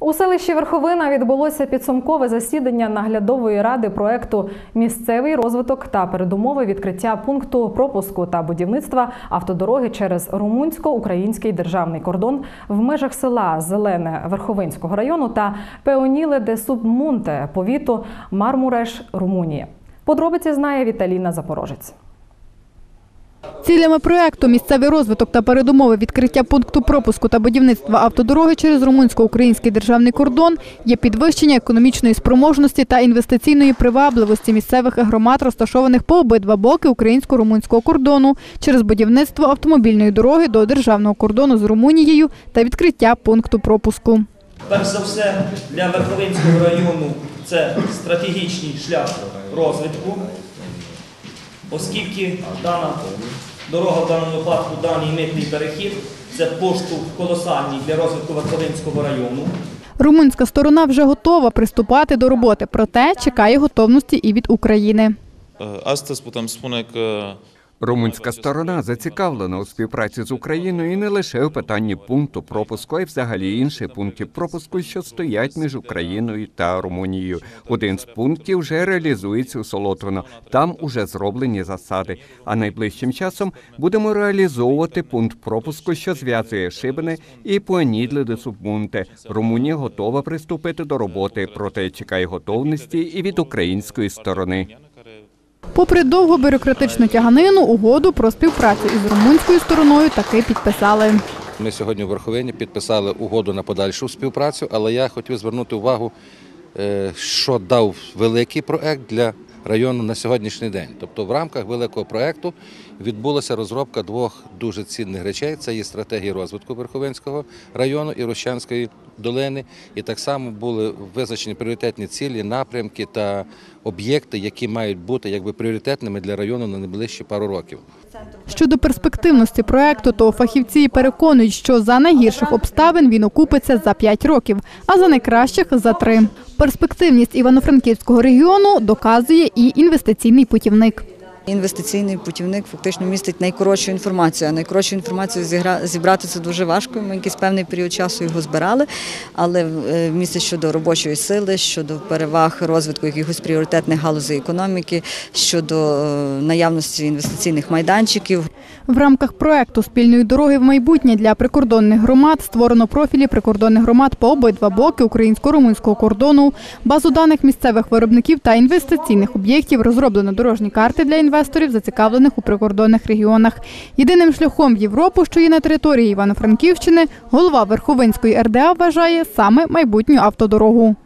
У селищі Верховина відбулося підсумкове засідання наглядової ради проекту Місцевий розвиток та передумови відкриття пункту пропуску та будівництва автодороги через румунсько-український державний кордон в межах села Зелене Верховинського району та Пеоніле де Субмунте повіту Мармуреш Румунії. Подробиці знає Віталіна Запорожець. Цілями проекту місцевий розвиток та передумови відкриття пункту пропуску та будівництва автодороги через румунсько-український державний кордон є підвищення економічної спроможності та інвестиційної привабливості місцевих громад, розташованих по обидва боки українсько-румунського кордону через будівництво автомобільної дороги до державного кордону з Румунією та відкриття пункту пропуску. Перш за все, для Верховинського району це стратегічний шлях розвитку, оскільки дана дорога в даному випадку, даний митний перехід, це поштовх колосальний для розвитку Варковинського району. Румунська сторона вже готова приступати до роботи, проте чекає готовності і від України. Astăzi putem spune că Румунська сторона зацікавлена у співпраці з Україною і не лише у питанні пункту пропуску, а й взагалі інших пунктів пропуску, що стоять між Україною та Румунією. Один з пунктів вже реалізується у Солотвино. Там уже зроблені засади. А найближчим часом будемо реалізовувати пункт пропуску, що зв'язує Шибене і Пуанідле де Субмунте. Румунія готова приступити до роботи, проте чекає готовності і від української сторони. Попри довгу бюрократичну тяганину, угоду про співпрацю із румунською стороною таки підписали. Ми сьогодні в Верховині підписали угоду на подальшу співпрацю, але я хотів звернути увагу, е, що дав великий проект для району на сьогоднішній день. Тобто в рамках великого проекту відбулася розробка двох дуже цінних речей. Це є стратегія розвитку Верховинського району і Рощанської долини. І так само були визначені пріоритетні цілі, напрямки та об'єкти, які мають бути якби пріоритетними для району на найближчі пару років. Щодо перспективності проекту, то фахівці переконують, що за найгірших обставин він окупиться за 5 років, а за найкращих за 3. Перспективність Івано-Франківського регіону доказує і інвестиційний путівник. Інвестиційний путівник фактично містить найкоротшу інформацію. А найкоротшу інформацію зібрати це дуже важко. Ми якийсь певний період часу його збирали, але е, містить щодо робочої сили, щодо переваг розвитку якихось пріоритетних галузей економіки, щодо е, наявності інвестиційних майданчиків. В рамках проекту спільної дороги в майбутнє для прикордонних громад створено профілі прикордонних громад по обидва боки українсько-румунського кордону, базу даних місцевих виробників та інвестиційних об'єктів. Розроблено дорожні карти для інвесторів, зацікавлених у прикордонних регіонах. Єдиним шляхом в Європу, що є на території Івано-Франківщини, голова Верховинської РДА вважає саме майбутню автодорогу.